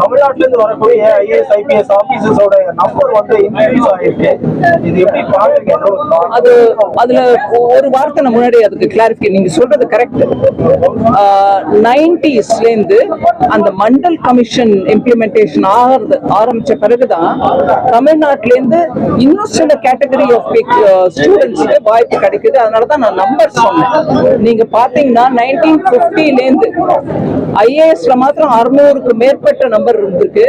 தமிழ்நாட்டுல இருந்து வரக்கூடிய ஐஏஎஸ் ஐபிஎஸ் ஆபீசர்ஸோட நம்பர் வந்து இன்க்ரீஸ் ஆயிருக்கு. இது எப்படி பாக்குறீங்க? அது அதுல ஒரு வார்த்தை நான் முன்னாடி அதுக்கு கிளாரிஃபிகே நீங்க சொல்றது கரெக்ட் நைன்டிஸ்ல இருந்து அந்த மண்டல் கமிஷன் இம்ப்ளிமெண்டேஷன் ஆகிறது ஆரம்பிச்ச பிறகுதான் தமிழ்நாட்டுல இருந்து இன்னும் சில கேட்டகரி ஆஃப் ஸ்டூடெண்ட்ஸ்க்கு வாய்ப்பு கிடைக்குது. அதனாலதான் நான் நம்பர் சொன்னேன். நீங்க பாத்தீங்கன்னா நைன்டீன் பிப்டில இருந்து ஐஏஎஸ்ல மாத்திரம் அறுநூறுக்கு மேற்பட்ட நம்பர் இருந்திருக்கு.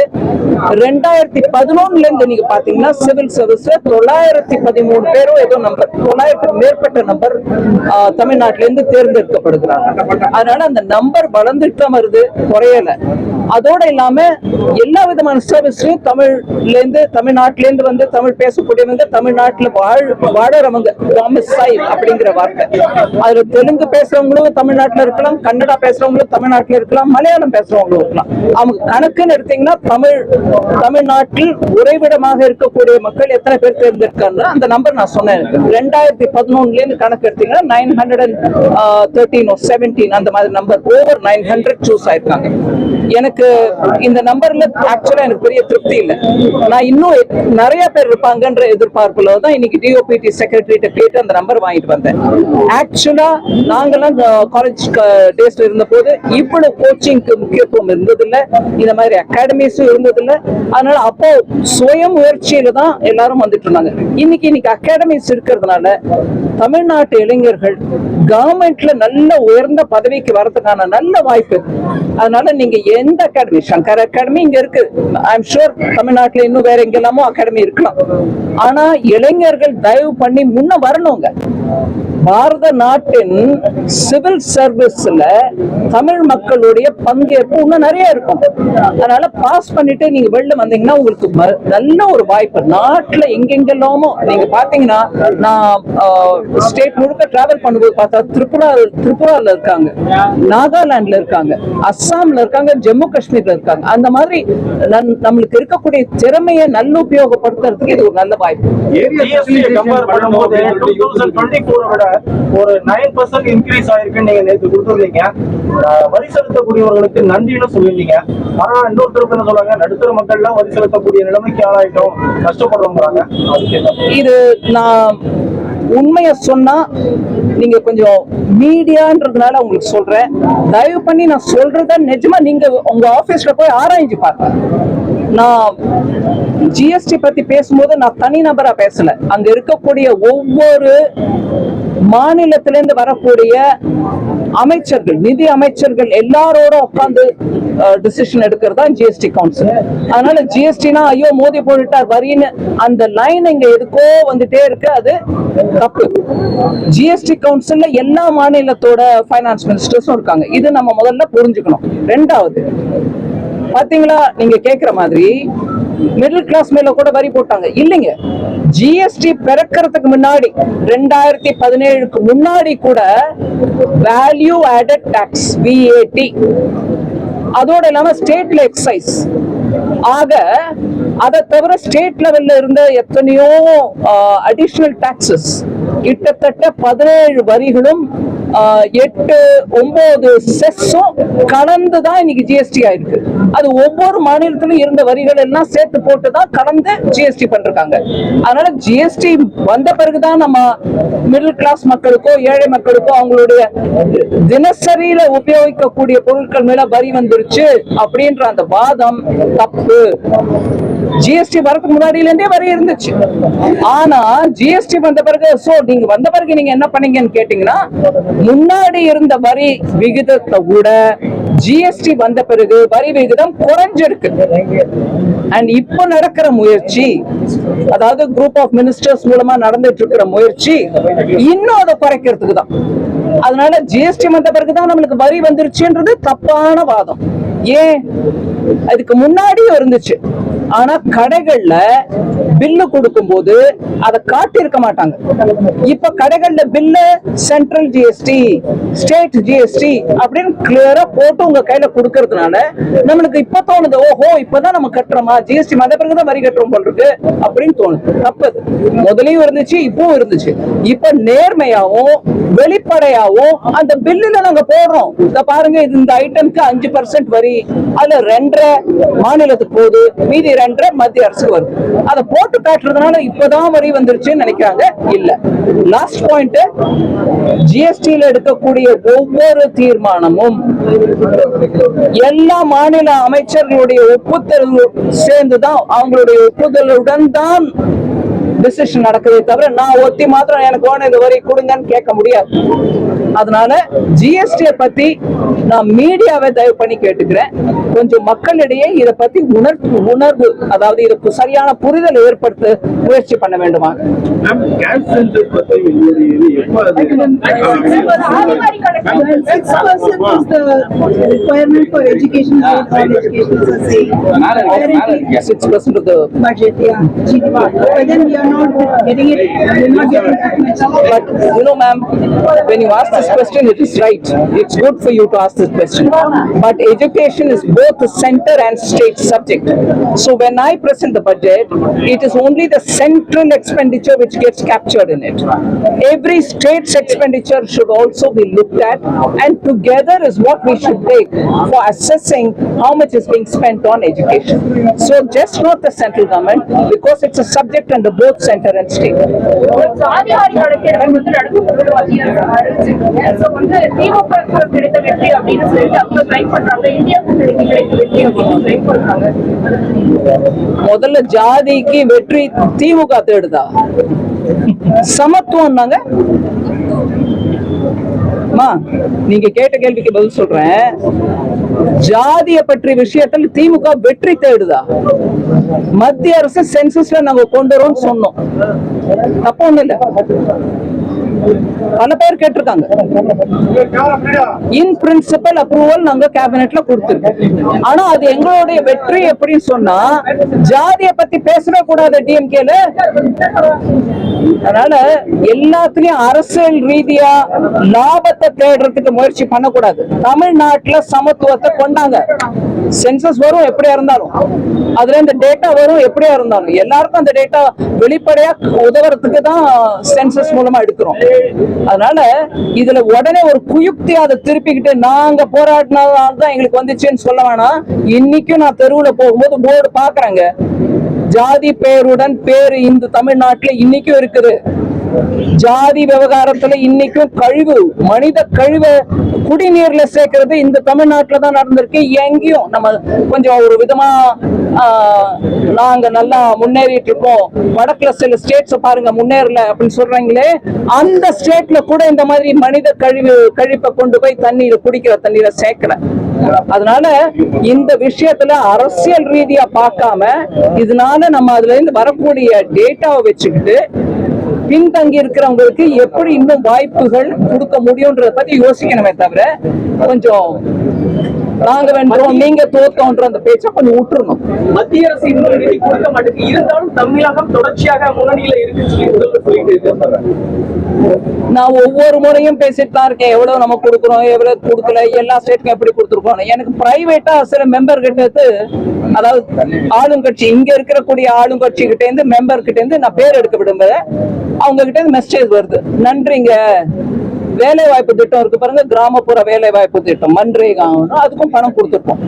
ரெண்டாயிரத்தி பதினொன்னுல இருந்து நீங்க பாத்தீங்கன்னா சிவில் சர்வீஸ்ல தொள்ளாயிரத்தி பதிமூணு பேரும் ஏதோ நம்பர் தொள்ளாயிரத்துக்கு மேற்பட்ட நம்பர் தமிழ்நாட்டில இருந்து தேர்ந்தெடுக்கப்படுகிறாங்க. அதனால அந்த நம்பர் வளர்ந்துட்டு தான் வருது குறையல. அதோட இல்லாம எல்லா விதமான சர்வீஸ்லயும் தமிழ்ல இருந்து தமிழ்நாட்டில இருந்து வந்து தமிழ் பேசக்கூடியவங்க தமிழ்நாட்டுல வாழ் வாழறவங்க அப்படிங்கிற வார்த்தை. அதுல தெலுங்கு பேசுறவங்களும் தமிழ்நாட்டுல இருக்கலாம் கன்னடா பேசுறவங்களும் தமிழ்நாட்டுல இருக்கலாம் மலையாளம் பேசுறவங்க அவங்க கணக்குன்னு எடுத்தீங்கன்னா தமிழ் தமிழ்நாட்டில் உறைவிடமாக இருக்கக்கூடிய மக்கள் எத்தனை பேர் தேர்ந்தெடுக்காங்க அந்த நம்பர் நான் சொன்னேன். ரெண்டாயிரத்தி பதினொன்னுல இருந்து கணக்கு எடுத்தீங்கன்னா nine hundred and thirteen seventeen அந்த மாதிரி number over nine hundred choose ஆயிருக்காங்க. எனக்கு இந்த நம்பர்ல ஆக்சுவலா எனக்கு பெரிய திருப்தி இல்லை. நான் இன்னும் நிறைய பேர் இருப்பாங்கன்ற எதிர்பார்ப்புல தான் இன்னைக்கு டிஓபிடி செக்ரட்டரிட்ட கேட்டு அந்த நம்பர் வாங்கிட்டு வந்தேன். ஆக்சுவலா நாங்கெல்லாம் காலேஜ் டேஸ்ல இருந்த போது இவ்வளவு கோச்சிங்க்கு முக்கியத்துவம் இருந்ததில்ல. இந்த மாதிரி அகாடமிஸும் இருந்ததில்ல. அதனால அப்போ சுய முயற்சியில தான் எல்லாரும் வந்துட்டு இருந்தாங்க. இன்னைக்கு இன்னைக்கு அகாடமிஸ் இருக்கிறதுனால தமிழ்நாட்டு இளைஞர்கள் கவர்மெண்ட்ல நல்ல உயர்ந்த பதவிக்கு வரதுக்கான நல்ல வாய்ப்பு. அதனால நீங்க எந்த அகாடமி சங்கர் அகாடமி இங்க இருக்கு. ஐம் ஷூர் தமிழ்நாட்டுல இன்னும் வேற எங்கெல்லாமோ அகாடமி இருக்கலாம். ஆனா இளைஞர்கள் தயவு பண்ணி முன்ன வரணுங்க. பாரத நாட்டின் சிவில் சர்வீஸ்ல தமிழ் மக்களுடைய பங்கேற்பு இன்னும் நிறைய இருக்கும். அதனால பாஸ் பண்ணிட்டு நீங்க வெளில வந்தீங்கன்னா உங்களுக்கு நல்ல ஒரு வாய்ப்பு. நாட்டுல எங்கெங்கெல்லாமோ நீங்க பாத்தீங்கன்னா நான் ஸ்டேட் முழுக்க டிராவல் பண்ணும்போது பார்த்தா திரிபுரா திரிபுரால இருக்காங்க. நாகாலாந்துல இருக்காங்க. அஸ்ஸாம்ல இருக்காங்க ஜம்மு காஷ்மீர்ல இருக்காங்க. அந்த மாதிரி நன்- நம்மளுக்கு இருக்கக்கூடிய திறமையை நல்ல உபயோகப்படுத்துறதுக்கு இது ஒரு நல்ல வாய்ப்பு. ஒரு நைன் பர்சன்ட் இன்க்ரீஸ் ஆயிருக்குன்னு நீங்க நேற்று கொடுத்துருந்தீங்க. வரி செலுத்தக்கூடியவர்களுக்கு நன்றின்னு சொல்லியிருந்தீங்க. ஆனா இன்னொருத்தருக்கு என்ன சொல்றாங்க நடுத்தர மக்கள்லாம் வரி செலுத்தக்கூடிய நிலைமைக்கு ஆளாயிட்டோம் கஷ்டப்படுறோங்கிறாங்க இது நான் உண்மைய சொன்னா நீங்க கொஞ்சம் மீடியான்றதுனால உங்களுக்கு சொல்றேன். தயவு பண்ணி நான் சொல்றத நிஜமா நீங்க உங்க ஆபீஸ்ல போய் ஆராய்ஞ்சு பாருங்க நான் ஜிஎஸ்டி பத்தி பேசும்போது நான் தனிநபரா பேசல. அங்க இருக்கக்கூடிய ஒவ்வொரு மாநிலத்திலிருந்து வரக்கூடிய அமைச்சர்கள் நிதி அமைச்சர்கள் எல்லாரோட உட்காந்து டிசிஷன் எடுக்கிறது தான் ஜிஎஸ்டி கவுன்சில் அதனால ஜிஎஸ்டினா ஐயோ மோதி போட்டுட்டார் வரின்னு. அந்த லைன் இங்க எதுக்கோ வந்துட்டே இருக்கு. அது தப்பு. ஜிஎஸ்டி கவுன்சில்ல எல்லா மாநிலத்தோட ஃபைனான்ஸ் மினிஸ்டர்ஸும் இருக்காங்க. இது நம்ம முதல்ல புரிஞ்சுக்கணும். ரெண்டாவது பாத்தீங்களா? நீங்க கேக்குற மாதிரி மிடில் கிளாஸ் மேல கூட வரி போட்டாங்க. இல்லைங்க. ஜிஎஸ்டி பிறக்கிறதுக்கு முன்னாடி ரெண்டாயிரத்தி பதினேழுக்கு முன்னாடி கூட வேல்யூ ஆடட் டாக்ஸ் விஏடி அதோட இல்லாம ஸ்டேட்ல எக்ஸைஸ் ஆக அதை தவிர ஸ்டேட் லெவல்ல இருந்த எத்தனையோ அடிஷனல் டாக்ஸஸ் கிட்டத்தட்ட பதினேழு வரிகளும் எட்டு ஒன்பது செஸ்ஸும் கலந்து தான் இன்னைக்கு ஜிஎஸ்டி ஆயிருக்கு. அது ஒவ்வொரு மாநிலத்திலும் இருந்த வரிகள் எல்லாம் சேர்த்து போட்டு தான் கலந்து ஜிஎஸ்டி பண்ணிருக்காங்க. அதனால ஜிஎஸ்டி வந்த பிறகுதான் நம்ம மிடில் கிளாஸ் மக்களுக்கோ ஏழை மக்களுக்கோ அவங்களுடைய தினசரியில உபயோகிக்கக்கூடிய பொருட்கள் மேல வரி வந்துருச்சு அப்படின்ற அந்த வாதம் தப்பு. ஜிஎஸ்டி வரதுக்கு முன்னாடியில இருந்தே வரி இருந்துச்சு. ஆனா ஜிஎஸ்டி வந்த பிறகு சோ நீங்க வந்த பிறகு நீங்க என்ன பண்ணீங்கன்னு கேட்டீங்கன்னா முன்னாடி இருந்த வரி விகிதத்தை விட ஜிஎஸ்டி வந்த பிறகு வரி விகிதம் குறைஞ்சிருக்கு. அண்ட் இப்போ நடக்கிற முயற்சி அதாவது குரூப் ஆஃப் மினிஸ்டர்ஸ் மூலமா நடந்துட்டு இருக்கிற முயற்சி இன்னும் அதை குறைக்கிறதுக்கு தான். அதனால ஜிஎஸ்டி வந்த பிறகுதான் நம்மளுக்கு வரி வந்துருச்சுன்றது தப்பான வாதம். ஏன்? அதுக்கு முன்னாடியும் இருந்துச்சு. ஆனா கடைகள்ல பில்லு கொடுக்கும்போது அதை காட்டியிருக்க மாட்டாங்க. இப்ப கடைகள்ல bill central GST state GST அப்படின்னு கிளியரா போட்டு உங்க கையில கொடுக்கறதுனால நம்மளுக்கு இப்ப தோணுது ஓஹோ இப்பதான் நம்ம கட்டுறோமா? ஜிஎஸ்டி மத பிறகுதான் வரி கட்டுறோம் போல் இருக்கு அப்படின்னு தோணுது. தப்பது முதலையும் இருந்துச்சு இப்பவும் இருந்துச்சு. இப்ப நேர்மையாவும் வெளிப்படையாவும் அந்த பில்லுல நாங்க போடுறோம். இத பாருங்க இந்த ஐட்டம்க்கு அஞ்சு பர்சன்ட் வரி அதுல ரெண்டரை மாநிலத்துக்கு போகுது. மீதி ரெண்டரை மத்திய அரசுக்கு வருது. அதை போட்டு காட்டுறதுனால இப்பதான் வரி வந்துருச்சுன்னு நினைக்கிறாங்க? இல்ல. லாஸ்ட் பாயிண்ட் ஜிஎஸ்டியில எடுக்கக்கூடிய ஒவ்வொரு தீர்மானமும் எல்லா மாநில அமைச்சர்களுடைய ஒப்புதல் சேர்ந்துதான் அவங்களுடைய ஒப்புதலுடன் தான் டிசிஷன் நடக்குதே தவிர நான் ஒத்தி மாத்திரம் எனக்கு வேணும் இந்த வரி கொடுங்கன்னு கேட்க முடியாது. அதனால ஜிஎஸ்டியை பத்தி நான் மீடியாவை தயவு பண்ணி கேட்டுக்கிறேன். கொஞ்சம் மக்களிடையே இதை பத்தி உணர்வு உணர்வு அதாவது இதுக்கு சரியான புரிதல் ஏற்படுத்த முயற்சி பண்ண வேண்டுமா. But you know, ma'am, when you ask this question, it is right. It's good for you to ask this question. But education is both a center and state subject. So when I present the budget, it is only the central expenditure which gets captured in it. Every state's expenditure should also be looked at, and together is what we should take for assessing how much is being spent on education. So just not the central government, because it's a subject under both center and state. ஜாதிவாரி கணக்கெடுப்பு வந்து நடத்தப்படுவது மத்திய அரசு அறிவிச்சிருக்காங்க. So வந்து திமுக க்கு கிடைத்த வெற்றி அப்படின்னு சொல்லிட்டு அவங்க ட்ரை பண்றாங்க இந்தியா கூட்டணிக்கு முதல்ல ஜாதிக்கு வெற்றி திமுக தேடுதா? சமத்துவம்னாங்க நீங்க கேட்ட கேள்விக்கு பதில் சொல்றேன். ஜாதிய பற்றிய விஷயத்தில் திமுக வெற்றி தேடுதா? மத்திய அரசு சென்சஸ்ல நாங்க கொண்டு வரோம்னு சொன்னோம். தப்பு ஒண்ணு இல்ல. பல பேர் கேட்டிருக்காங்க. இன் பிரின்சிபல் அப்ரூவல் நாங்க கேபினெட்ல கொடுத்துருக்கோம். ஆனா அது எங்களுடைய வெற்றி எப்படின்னு சொன்னா ஜாதியை பத்தி பேசவே கூடாது டிஎம்கேல அதனால எல்லாத்துலயும் அரசியல் ரீதியா லாபத்தை தேடுறதுக்கு முயற்சி பண்ணக்கூடாது. தமிழ்நாட்டுல சமத்துவத்தை கொண்டாங்க. சென்சஸ் வரும் எப்படியா இருந்தாலும். அதுல இந்த டேட்டா வரும் எப்படியா இருந்தாலும். எல்லாருக்கும் அந்த டேட்டா வெளிப்படையா உதவுறதுக்கு தான் சென்சஸ் மூலமா எடுக்கிறோம். அதனால இதுல உடனே ஒரு குயுக்தி அதை திருப்பிக்கிட்டு நாங்க போராடினதால தான் எங்களுக்கு வந்துச்சுன்னு சொல்ல வேணாம். இன்னைக்கும் நான் தெருவுல போகும்போது போர்டு பாக்குறேங்க ஜாதி பேருடன் பேரு இந்த தமிழ்நாட்டுல இன்னைக்கும் இருக்குது. ஜாதி விவகாரத்துல இன்னைக்கும் கழிவு மனித கழிவை குடிநீர்ல சேர்க்கறது இந்த தமிழ்நாட்டுலதான் நடந்திருக்கு. எங்கேயும் நம்ம கொஞ்சம் ஒரு விதமா நாங்க நல்லா முன்னேறிட்டு இருக்கோம் வடக்குல சில ஸ்டேட்ஸ் பாருங்க முன்னேறல அப்படின்னு சொல்றாங்களே அந்த ஸ்டேட்ல கூட இந்த மாதிரி மனித கழிவு கழிப்பை கொண்டு போய் தண்ணீர் குடிக்கிற தண்ணீரை சேர்க்கல. அதனால இந்த விஷயத்துல அரசியல் ரீதியா பார்க்காம இதனால நம்ம அதுல இருந்து வரக்கூடிய டேட்டாவை வச்சுக்கிட்டு பின்தங்கி இருக்கிறவங்களுக்கு எப்படி இன்னும் வாய்ப்புகள் கொடுக்க முடியும்ன்றத பத்தி யோசிக்கணுமே தவிர கொஞ்சம் நாங்க வென்றோம் நீங்க தோத்தோன்ற அந்த பேச்சை கொஞ்சம் விட்டுறணும். மத்திய அரசு இன்னும் நிதி கொடுக்க மாட்டேங்குது. இருந்தாலும் தமிழகம் தொடர்ச்சியாக முன்னணியில இருக்காங்க நான் ஒவ்வொரு முறையும் பேசிட்டு தான் இருக்கேன். எவ்வளவு நம்ம கொடுக்குறோம் எவ்வளவு கொடுக்கல எல்லா ஸ்டேட்டுக்கும் எப்படி கொடுத்துருக்கோம் எனக்கு பிரைவேட்டா சில மெம்பர் கிட்ட அதாவது ஆளுங்கட்சி இங்க இருக்கக்கூடிய ஆளுங்கட்சி கிட்ட இருந்து மெம்பர் கிட்ட இருந்து நான் பேர் எடுக்க விரும்புறேன் அவங்க கிட்ட இருந்து மெசேஜ் வருது. நன்றிங்க. வேலை வாய்ப்பு திட்டம் இருக்கு பாருங்க கிராமப்புற வேலை வாய்ப்பு திட்டம் மன்ரேகா அதுக்கும் பணம் கொடுத்துருக்கோம்.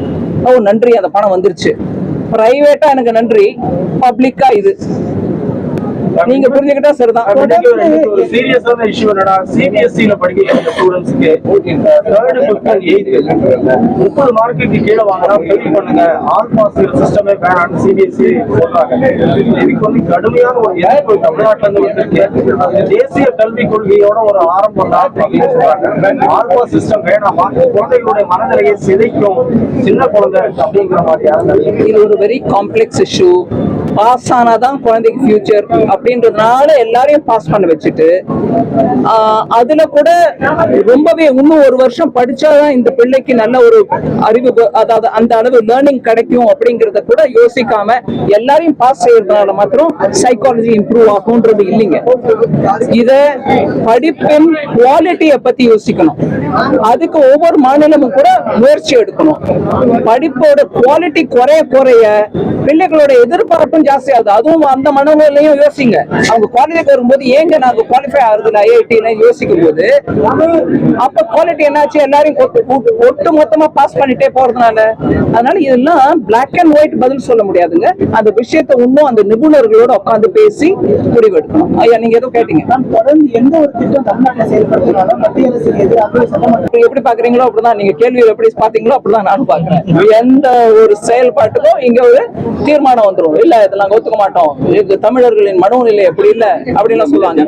ஓ நன்றி. அந்த பணம் வந்துருச்சு. பிரைவேட்டா எனக்கு நன்றி. பப்ளிக்கா இது. நீங்க புரிஞ்சுக்கிட்டா சரிதான். சீரியஸான இஷ்யூ என்னன்னா சிபிஎஸ்சில படிக்கிற ஸ்டூடெண்ட்ஸ்க்கு தேர்ட் ஃபிஃப்த் அண்ட் எயித் முப்பது மார்க்குக்கு கீழே வாங்கினா ஃபெயில் பண்ணுங்க. ஆல் பாஸ் சிஸ்டமே வேணாம்னு சிபிஎஸ்சி சொல்றாங்க. இதுக்கு வந்து கடுமையான ஒரு எதிர்ப்பு தமிழ்நாட்டுல இருந்து வந்திருக்கு. அது தேசிய கல்விக் கொள்கையோட ஒரு ஆரம்பம் சொல்றாங்க. ஆல் பாஸ் சிஸ்டம் வேணாமா குழந்தைகளுடைய மனநிலையை சிதைக்கும் சின்ன குழந்தை அப்படிங்கிற மாதிரியான இது ஒரு வெரி காம்ப்ளெக்ஸ் இஷ்யூ பாஸ் ஆனாதான் குழந்தைக்கு ஃபியூச்சர் அப்படின்றதுனால எல்லாரையும் பாஸ் பண்ண வச்சுட்டு அதுல கூட ரொம்பவே இன்னும் ஒரு வருஷம் படிச்சாதான் இந்த பிள்ளைக்கு நல்ல ஒரு அறிவு அதாவது அந்த அளவு லேர்னிங் கிடைக்கும் அப்படிங்கறத கூட யோசிக்காம எல்லாரையும் பாஸ் செய்யறதுனால மாத்திரம் சைக்காலஜி இம்ப்ரூவ் ஆகும்ன்றது இல்லைங்க. இத படிப்பின் குவாலிட்டியை பத்தி யோசிக்கணும். அதுக்கு ஒவ்வொரு மாநிலமும் கூட முயற்சி எடுக்கணும். படிப்போட குவாலிட்டி குறைய குறைய பிள்ளைகளோட எதிர்பார்ப்பும் ஜாஸ்தி ஆகுது. அதுவும் அந்த மனநிலையும் யோசிங்க. அவங்க குவாலிட்டிக்கு வரும்போது ஏங்க நாங்க குவாலிஃபை ஆகுதுல ஐஐடி யோசிக்கும் போது அப்ப குவாலிட்டி என்னாச்சு? எல்லாரையும் ஒட்டு- மொத்தமா பாஸ் பண்ணிட்டே போறதுனால. அதனால இதெல்லாம் பிளாக் அண்ட் ஒயிட் பதில் சொல்ல முடியாதுங்க. அந்த விஷயத்தை இன்னும் அந்த நிபுணர்களோட உட்கார்ந்து பேசி முடிவெடுக்கணும். ஐயா நீங்க ஏதோ கேட்டீங்க. நான் தொடர்ந்து எந்த ஒரு திட்டம் தமிழ்நாட்டில் செயல்படுத்தினாலும் மத்திய இப்ப எப்படி பாக்குறீங்களோ அப்படிதான். நீங்க கேள்வியில் எப்படி பாத்தீங்களோ அப்படிதான் நானும் பாக்குறேன். எந்த ஒரு செயல்பாட்டுக்கும் இங்க ஒரு தீர்மானம் வந்துரும். இல்ல இதை நாங்க ஒத்துக்க மாட்டோம் இது தமிழர்களின் மனோநிலை எப்படி இல்ல அப்படின்னு சொல்லுவாங்க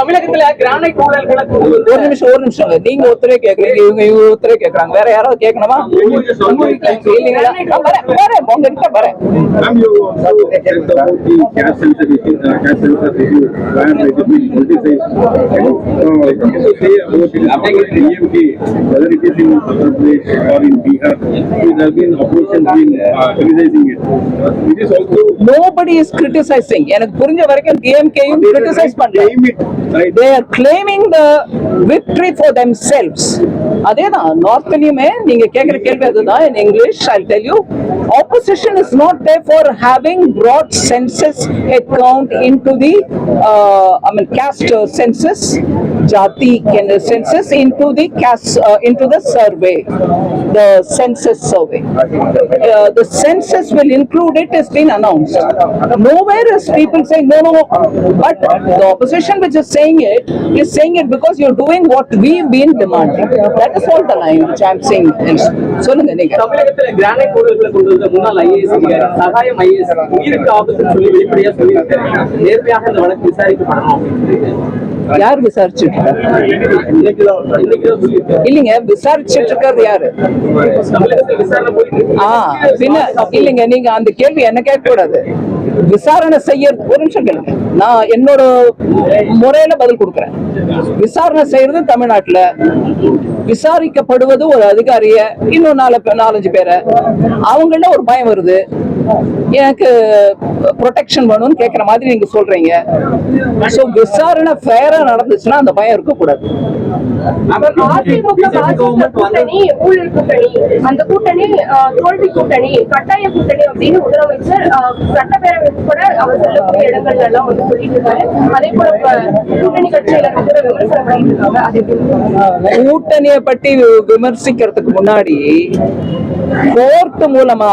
தமிழகத்துல கிரானைட் ஊழல்களை ஒரு நிமிஷம் ஒரு நிமிஷம் நீங்க ஒருத்தரே கேக்குறீங்க இவங்க இவங்க ஒருத்தரே கேக்குறாங்க வேற யாராவது கேட்கணுமா உங்ககிட்ட வரேன் uh, whether it is in Uttar Pradesh or in Bihar, been opposition been uh, criticizing nobody is criticizing எனக்கு புரிஞ்ச வரைக்கும் டிஎம்கேயும் criticise Claim it, right? they are claiming the victory for themselves அதேதான் நார்த்லயுமே நீங்க கேக்குற கேள்வி அதுதான் in english i'll tell you opposition is not there for having brought census head count into the uh, i mean caste uh, census jati ken- census into the caste uh, into the survey the census survey uh, the census will include it has been announced nowhere is people saying no no but the opposition which is saying it is saying it because you're doing what we've been demanding that is all the line which i'm saying சொல்லுங்க நீங்க தமிழகத்துல granite ஊழல்களை கொண்டு வந்த முன்னாள் IAS அதிகாரி சகாயம் IAS உயிருக்கு ஆபத்துன்னு சொல்லி வெளிப்படையா சொல்லியிருக்காரு நேர்மையாக இந்த வழக்கு விசாரிக்கப்படணும் அப்படின்னு யார் விசாரிச்சுட்டு இருக்கா? இல்லைங்க விசாரிச்சுட்டு இருக்கிறது யாரு? ஆ பின்ன இல்லைங்க நீங்க அந்த கேள்வி என்ன கேட்க கூடாது விசாரணை செய்ய ஒரு நிமிஷம் கேளுங்க. நான் என்னோட முறையில பதில் கொடுக்குறேன். விசாரணை செய்யறது தமிழ்நாட்டுல. விசாரிக்கப்படுவது ஒரு அதிகாரிய இன்னும் நாலு நாலஞ்சு பேரை. அவங்கள ஒரு பயம் வருது. எனக்கு ப்ரொடெக்ஷன் வேணும்னு கேட்குற மாதிரி நீங்க சொல்றீங்க. ஸோ விசாரணை ஃபேரா நடந்துச்சுன்னா அந்த பயம் இருக்கக்கூடாது. அந்த கூட்டணி தோல்வி கூட்டணி கட்டாய கூட்டணி அப்படின்னு முதலமைச்சர் சட்டப்பேரவை கூட அவர் செல்லக்கூடிய இடங்கள்ல எல்லாம் வந்து சொல்லிட்டு இருக்காரு. அதே போல இப்ப கூட்டணி கட்சியில கூட விமர்சனம் பண்ணிட்டு இருக்காங்க. அது எப்படி? கூட்டணியை பற்றி விமர்சிக்கிறதுக்கு முன்னாடி கோர்ட் மூலமா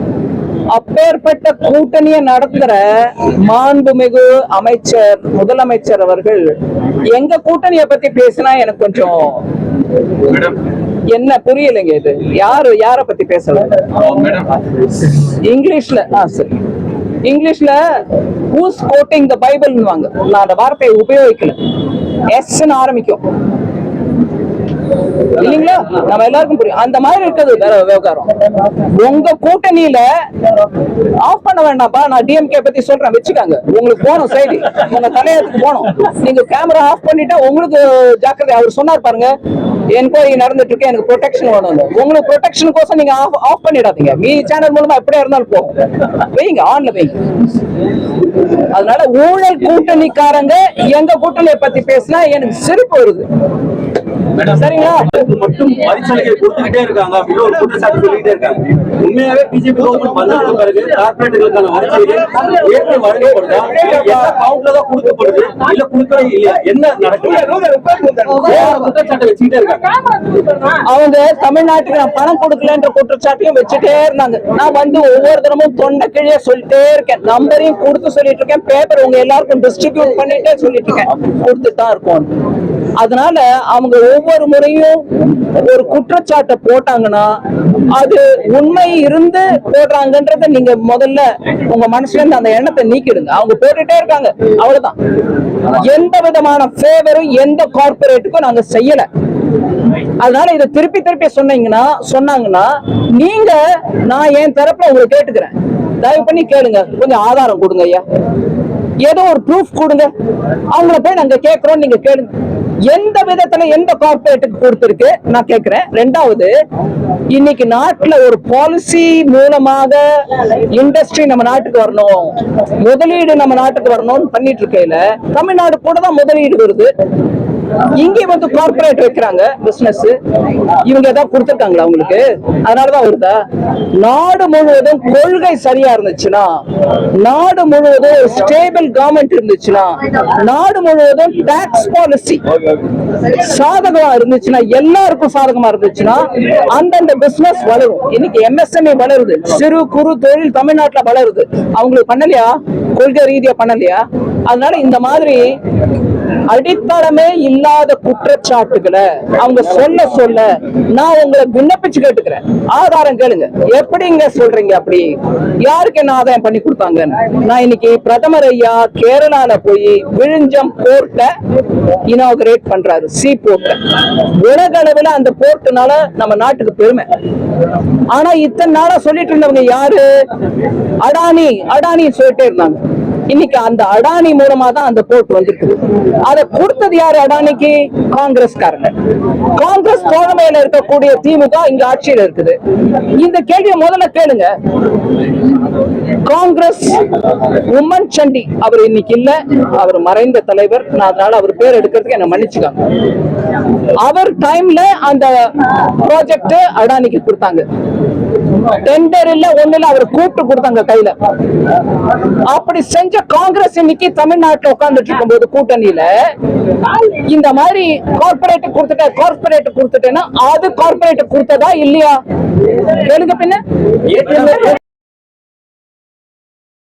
அப்பேற்பட்ட கூட்டணியை நடத்துற மாண்புமிகு அமைச்சர் முதலமைச்சர் அவர்கள் எங்க கூட்டணியை பத்தி பேசினா எனக்கு கொஞ்சம் என்ன புரியலைங்க இது? யாரு யார பத்தி பேசல? இங்கிலீஷ்ல ஆ சரி. இங்கிலீஷ்ல ஹூஸ் கோட்டிங் த பைபிள்னுவாங்க நான் அந்த வார்த்தையை உபயோகிக்கல. எஸ்ன்னு ஆரம்பிக்கும். இல்லைங்களா? நம்ம எல்லாருக்கும் புரியும். அந்த மாதிரி இருக்குது வேற விவகாரம். உங்க கூட்டணியில ஆஃப் பண்ண வேண்டாம்ப்பா. நான் டிஎம்கே பத்தி சொல்றேன். வச்சுக்காங்க. உங்களுக்கு போகணும் சைடு. உங்க தலையத்துக்கு போகணும் நீங்க கேமரா ஆஃப் பண்ணிட்டா உங்களுக்கு ஜாக்கிரதை. அவர் சொன்னார் பாருங்க என்கொயரி நடந்துட்டு இருக்கு. எனக்கு ப்ரொடெக்ஷன் வேணும். உங்களுக்கு ப்ரொடெக்ஷனுக்கோசம் நீங்க ஆஃப் ஆஃப் பண்ணிடாதீங்க. மீ சேனல் மூலமா எப்படியா இருந்தாலும் போகும். வைங்க ஆன்ல வைங்க. அதனால ஊழல் கூட்டணிக்காரங்க எங்க கூட்டணியை பத்தி பேசினா எனக்கு சிரிப்பு வருது. சரிங்களா மட்டும் வரிச்சலுகை கொடுத்துக்கிட்டே இருக்காங்க அப்படின்னு ஒரு குற்றச்சாட்டு சொல்லிட்டே இருக்காங்க. உண்மையாவே பிஜேபி கவர்மெண்ட் வந்ததுக்கு பிறகு கார்பரேட்டுகளுக்கான வரிச்சலுகை ஏற்று வழங்கப்படுதா எந்த கவுண்ட்ல தான் கொடுக்கப்படுது? இல்ல கொடுக்கவே இல்லையா? என்ன நடக்குது? குற்றச்சாட்டை வச்சுக்கிட்டே இருக்காங்க. அவங்க தமிழ்நாட்டுக்கு நான் பணம் கொடுக்கலன்ற குற்றச்சாட்டையும் வச்சுட்டே இருந்தாங்க. நான் வந்து ஒவ்வொரு தினமும் தொண்டை கிழிய சொல்லிட்டே இருக்கேன். நம்பரையும் கொடுத்து சொல்லிட்டு இருக்கேன். பேப்பர் உங்க எல்லாருக்கும் டிஸ்ட்ரிபியூட் பண்ணிட்டே சொல்லிட்டு இருக்கேன். கொடுத்துட்டு தான் இருக்கோம். அதனால அவங்க ஒவ்வொரு முறையும் ஒரு குற்றச்சாட்டை போட்டாங்கன்னா அது உண்மை இருந்து போடுறாங்கன்றத நீங்க முதல்ல உங்க மனசுல இருந்து அந்த எண்ணத்தை நீக்கிடுங்க. அவங்க போட்டுட்டே இருக்காங்க. அவ்வளவுதான். எந்த விதமான ஃபேவரும் எந்த கார்பரேட்டுக்கும் நாங்க செய்யல. அதனால இதை திருப்பி திருப்பி சொன்னீங்கன்னா சொன்னாங்கன்னா நீங்க நான் என் தரப்புல உங்களை கேட்டுக்கிறேன். தயவு பண்ணி கேளுங்க. கொஞ்சம் ஆதாரம் கொடுங்க ஐயா. ஏதோ ஒரு ப்ரூஃப் கொடுங்க. அவங்கள போய் நாங்க கேட்கிறோம் நீங்க கேளுங்க. எந்த விதத்துல எந்த கார்பரேட்டுக்கு கொடுத்துருக்கு நான் கேட்கிறேன் ரெண்டாவது இன்னைக்கு நாட்டுல ஒரு பாலிசி மூலமாக இண்டஸ்ட்ரி நம்ம நாட்டுக்கு வரணும். முதலீடு நம்ம நாட்டுக்கு வரணும்னு பண்ணிட்டு இருக்கையில தமிழ்நாடு கூட தான் முதலீடு வருது. இங்கே வந்து கார்பரேட் வைக்கிறாங்க பிசினஸ் இவங்க ஏதாவது கொடுத்துருக்காங்களா உங்களுக்கு? அதனாலதான் வருதா? நாடு முழுவதும் கொள்கை சரியா இருந்துச்சுன்னா நாடு முழுவதும் ஸ்டேபிள் கவர்மெண்ட் இருந்துச்சுன்னா நாடு முழுவதும் டாக்ஸ் பாலிசி சாதகமா இருந்துச்சுன்னா எல்லாருக்கும் சாதகமா இருந்துச்சுன்னா அந்தந்த பிசினஸ் வளரும். இன்னைக்கு எம்எஸ்எம்ஏ வளருது. சிறு குறு தொழில் தமிழ்நாட்டுல வளருது. அவங்களுக்கு பண்ணலையா? கொள்கை ரீதியா பண்ணலையா? அதனால இந்த மாதிரி அடித்தளமே இல்லாத குற்றச்சாட்டுகளை அவங்க சொல்ல சொல்ல நான் உங்களை விண்ணப்பிச்சு கேட்டுக்கிறேன். ஆதாரம் கேளுங்க. எப்படிங்க சொல்றீங்க அப்படி? யாருக்கு என்ன ஆதாயம் பண்ணி கொடுத்தாங்க நான் இன்னைக்கு பிரதமர் ஐயா கேரளால போய் விழுஞ்சம் போர்ட்ட இனாகரேட் பண்றாரு. சி போர்ட்ட உலக அளவில் அந்த போர்ட்டுனால நம்ம நாட்டுக்கு பெருமை. ஆனா இத்தனை நாளா சொல்லிட்டு இருந்தவங்க யாரு? அடானி. அடானி சொல்லிட்டே இருந்தாங்க. இன்னைக்கு அந்த அடானி மூலமா தான் அந்த போர்ட் வந்திருக்குது அதை கொடுத்தது யாரு அடானிக்கு? காங்கிரஸ்காரங்க. காங்கிரஸ் தோழமையில இருக்கக்கூடிய திமுக இங்க ஆட்சியில இருக்குது. இந்த கேள்வியை முதல்ல கேளுங்க. காங்கிரஸ் உம்மன் சண்டி. அவர் இன்னைக்கு இல்ல. அவர் மறைந்த தலைவர். நான் அதனால அவர் பேர் எடுக்கிறதுக்கு என்ன மன்னிச்சுக்காங்க. அவர் டைம்ல அந்த ப்ராஜெக்ட் அடானிக்கு கொடுத்தாங்க. டெண்டர் இல்ல ஒண்ணுல அவர் கூப்பிட்டு கொடுத்தாங்க கையில. அப்படி செஞ்ச காங்கிரஸ் இன்னைக்கு தமிழ்நாட்டுல உட்கார்ந்துட்டு இருக்கும்போது கூட்டணியில இந்த மாதிரி கார்பரேட் கொடுத்துட்ட கார்பரேட் கொடுத்துட்டேன்னா அது கார்பரேட் கொடுத்ததா இல்லையா? கேளுங்க பின்ன.